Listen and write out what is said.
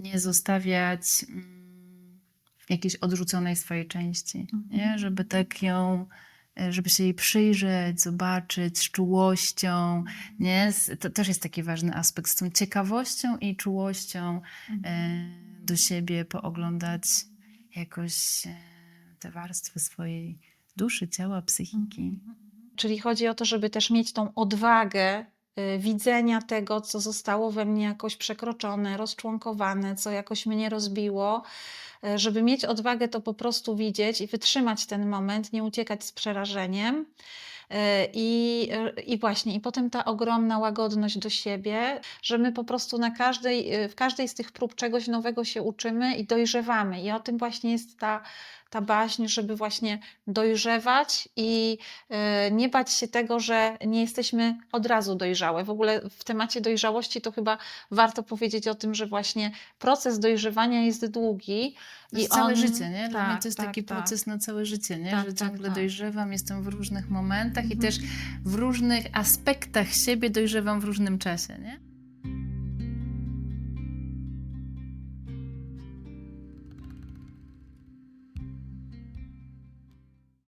nie zostawiać mm, jakiejś odrzuconej swojej części, nie? żeby tak ją, e, żeby się jej przyjrzeć, zobaczyć z czułością, nie? Z, to też jest taki ważny aspekt, z tą ciekawością i czułością e, do siebie pooglądać jakoś e, te warstwy swojej duszy, ciała, psychiki. Czyli chodzi o to, żeby też mieć tą odwagę widzenia tego, co zostało we mnie jakoś przekroczone, rozczłonkowane, co jakoś mnie rozbiło, y, żeby mieć odwagę to po prostu widzieć i wytrzymać ten moment, nie uciekać z przerażeniem. Y, I, y, I właśnie, i potem ta ogromna łagodność do siebie, że my po prostu na każdej, y, w każdej z tych prób czegoś nowego się uczymy i dojrzewamy. I o tym właśnie jest ta, ta baśń, żeby właśnie dojrzewać i nie bać się tego, że nie jesteśmy od razu dojrzałe. W ogóle w temacie dojrzałości to chyba warto powiedzieć o tym, że właśnie proces dojrzewania jest długi. To jest całe on- życie, nie? Dla mnie tak, to jest tak, taki tak. proces na całe życie, nie? Tak, że tak, ciągle tak. dojrzewam, jestem w różnych momentach i Mhm. też w różnych aspektach siebie dojrzewam w różnym czasie, nie?